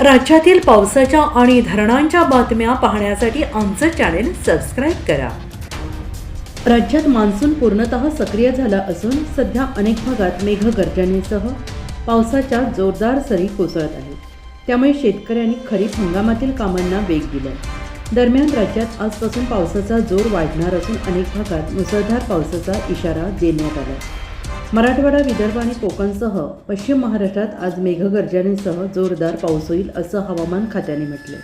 राज्यातील पावसाच्या आणि धरणांच्या बातम्या पाहण्यासाठी आमचं चॅनेल सबस्क्राईब करा. राज्यात मान्सून पूर्णतः सक्रिय झाला असून सध्या अनेक भागात मेघगर्जनेसह पावसाच्या जोरदार सरी कोसळत आहेत. त्यामुळे शेतकऱ्यांनी खरीप हंगामातील कामांना वेग दिला दरम्यान राज्यात आजपासून पावसाचा जोर वाढणार असून अनेक भागात मुसळधार पावसाचा इशारा देण्यात आला मराठवाडा विदर्भ आणि कोकणसह पश्चिम महाराष्ट्रात आज मेघगर्जनेसह जोरदार पाऊस होईल असं हवामान खात्याने म्हटलं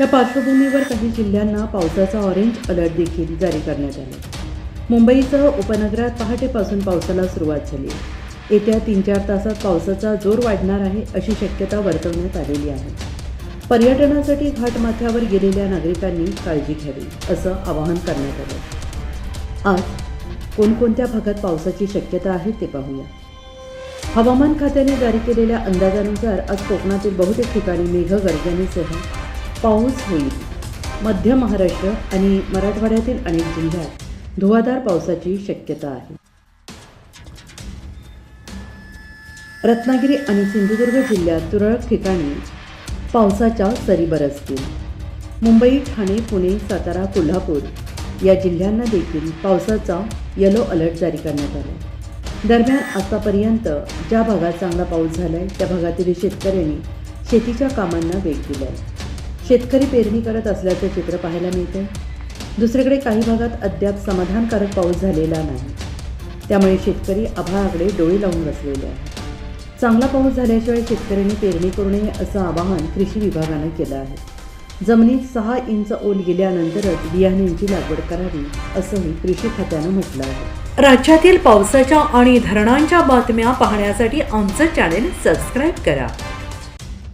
या पार्श्वभूमीवर काही जिल्ह्यांना पावसाचा ऑरेंज अलर्ट देखील जारी करण्यात आला मुंबईसह उपनगरात पहाटेपासून पावसाला सुरुवात झाली येत्या तीन चार तासात पावसाचा जोर वाढणार आहे अशी शक्यता वर्तवण्यात आलेली आहे. पर्यटनासाठी घाटमाथ्यावर गेलेल्या नागरिकांनी काळजी घ्यावी असं आवाहन करण्यात आलं आज कोणकोणत्या भागात पावसाची शक्यता आहे ते पाहूया. हवामान खात्याने जारी केलेल्या अंदाजानुसार आज कोकणातील बहुतेक ठिकाणी मेघगर्जनेसह पाऊस होईल. मध्य महाराष्ट्र आणि मराठवाड्यातील अनेक जिल्ह्यात धुवाधार पावसाची शक्यता आहे. रत्नागिरी आणि सिंधुदुर्ग जिल्ह्यात तुरळक ठिकाणी पावसाच्या सरी बरसतील. मुंबई ठाणे पुणे सातारा कोल्हापूर या जिल्ह्यांना देखील पावसाचा येलो अलर्ट जारी करण्यात आला दरम्यान आतापर्यंत ज्या भागात चांगला पाऊस झाला आहे त्या भागातील शेतकऱ्यांनी शेतीच्या कामांना वेग दिला आहे शेतकरी पेरणी करत असल्याचं चित्र पाहायला मिळते दुसरीकडे काही भागात अद्याप समाधानकारक पाऊस झालेला नाही. त्यामुळे शेतकरी आभाळाकडे डोळे लावून बसलेले आहेत. चांगला पाऊस झाल्याशिवाय शेतकऱ्यांनी पेरणी करू नये असं आवाहन कृषी विभागानं केलं आहे. जमिनीत सहा इंच ओल गेल्यानंतरच बियाण्यांची लागवड करावी असंही कृषी खात्यानं म्हटलं आहे. राज्यातील पावसाच्या आणि धरणांच्या बातम्या पाहण्यासाठी आमचं चॅनेल सबस्क्राईब करा.